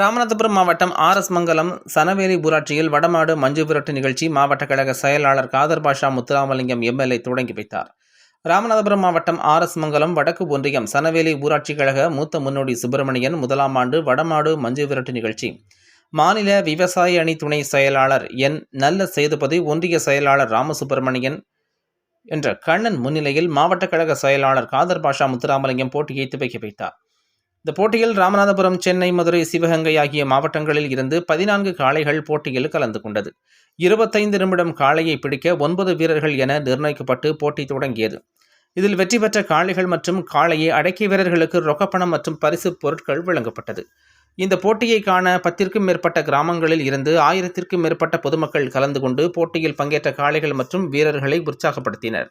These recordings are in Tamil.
ராமநாதபுரம் மாவட்டம் ஆர் எஸ் மங்கலம் சனவேலி ஊராட்சியில் வடமாடு மஞ்சு விரட்டு நிகழ்ச்சி மாவட்ட கழக செயலாளர் காதர் பாஷா முத்துராமலிங்கம் எம்எல்ஏ தொடங்கி வைத்தார். ராமநாதபுரம் மாவட்டம் ஆர் எஸ் மங்கலம் வடக்கு ஒன்றியம் சனவேலி ஊராட்சி கழக மூத்த முன்னோடி சுப்பிரமணியன் முதலாம் ஆண்டு வடமாடு மஞ்சு விரட்டு நிகழ்ச்சி. மாநில விவசாய அணி துணை செயலாளர் என் நல்ல சேதுபதி ஒன்றிய செயலாளர் ராமசுப்பிரமணியன் என்ற கண்ணன் முன்னிலையில் மாவட்ட கழக செயலாளர் காதர் பாஷா முத்துராமலிங்கம் போட்டியை துவக்கி வைத்தார். இந்த போட்டியில் ராமநாதபுரம் சென்னை மதுரை சிவகங்கை ஆகிய மாவட்டங்களில் இருந்து பதினான்கு காளைகள் போட்டியில் கலந்து கொண்டது. இருபத்தைந்து நிமிடம் காளையை பிடிக்க ஒன்பது வீரர்கள் என நிர்ணயிக்கப்பட்டு போட்டி தொடங்கியது. இதில் வெற்றி பெற்ற காளைகள் மற்றும் காளையை அடக்கிய வீரர்களுக்கு ரொக்கப்பணம் மற்றும் பரிசு பொருட்கள் வழங்கப்பட்டது. இந்த போட்டியை காண பத்திற்கும் மேற்பட்ட கிராமங்களில் இருந்து ஆயிரத்திற்கும் மேற்பட்ட பொதுமக்கள் கலந்து கொண்டு போட்டியில் பங்கேற்ற காளைகள் மற்றும் வீரர்களை உற்சாகப்படுத்தினர்.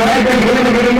வாழ்க்கை